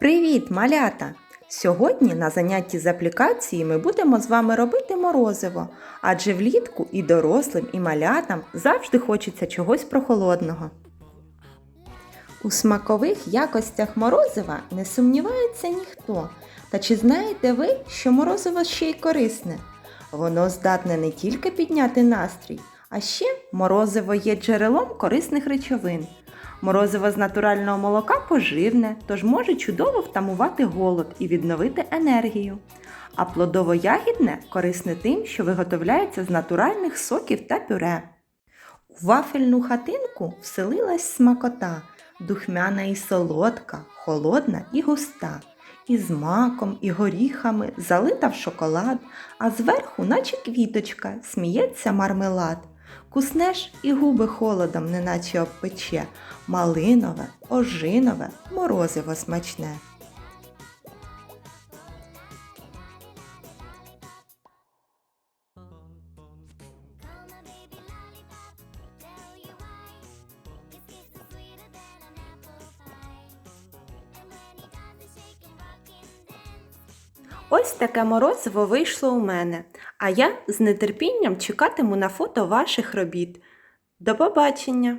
Привіт, малята! Сьогодні на занятті з аплікації ми будемо з вами робити морозиво, адже влітку і дорослим, і малятам завжди хочеться чогось прохолодного. У смакових якостях морозива не сумнівається ніхто. Та чи знаєте ви, що морозиво ще й корисне? Воно здатне не тільки підняти настрій, а ще морозиво є джерелом корисних речовин. Морозиво з натурального молока поживне, тож може чудово втамувати голод і відновити енергію. А плодово-ягідне корисне тим, що виготовляється з натуральних соків та пюре. У вафельну хатинку вселилась смакота, духмяна і солодка, холодна і густа, і з маком, і горіхами, залита в шоколад, а зверху, наче квіточка, сміється мармелад. Куснеш і губи холодом, неначе обпече, малинове, ожинове, морозиво смачне. Ось таке морозиво вийшло у мене, а я з нетерпінням чекатиму на фото ваших робіт. До побачення!